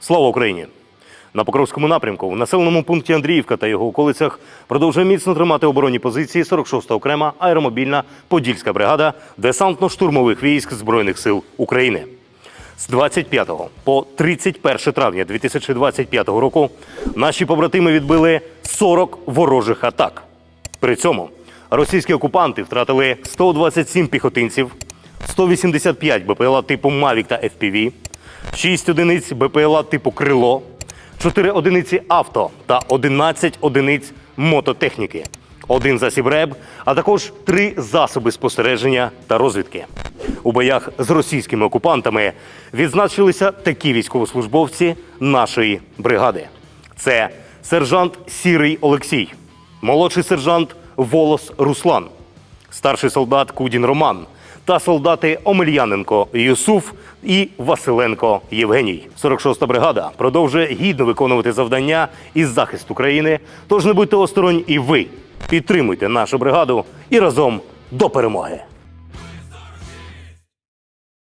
Слава Україні! На Покровському напрямку в населеному пункті Андріївка та його околицях продовжує міцно тримати оборонні позиції 46-та окрема аеромобільна Подільська бригада десантно-штурмових військ Збройних сил України. З 25 по 31 травня 2025 року наші побратими відбили 40 ворожих атак. При цьому російські окупанти втратили 127 піхотинців, 185 БПЛА типу Мавік та FPV, 6 одиниць БПЛА типу Крило, 4 одиниці авто та 11 одиниць мототехніки, один засіб РЕБ, а також три засоби спостереження та розвідки. У боях з російськими окупантами відзначилися такі військовослужбовці нашої бригади: це сержант Сірий Олексій, молодший сержант Волос Руслан, старший солдат Кудін Роман та солдати Омельяненко Юсуф і Василенко Євгеній. 46-та бригада продовжує гідно виконувати завдання із захисту країни. Тож не будьте осторонь і ви підтримуйте нашу бригаду і разом до перемоги.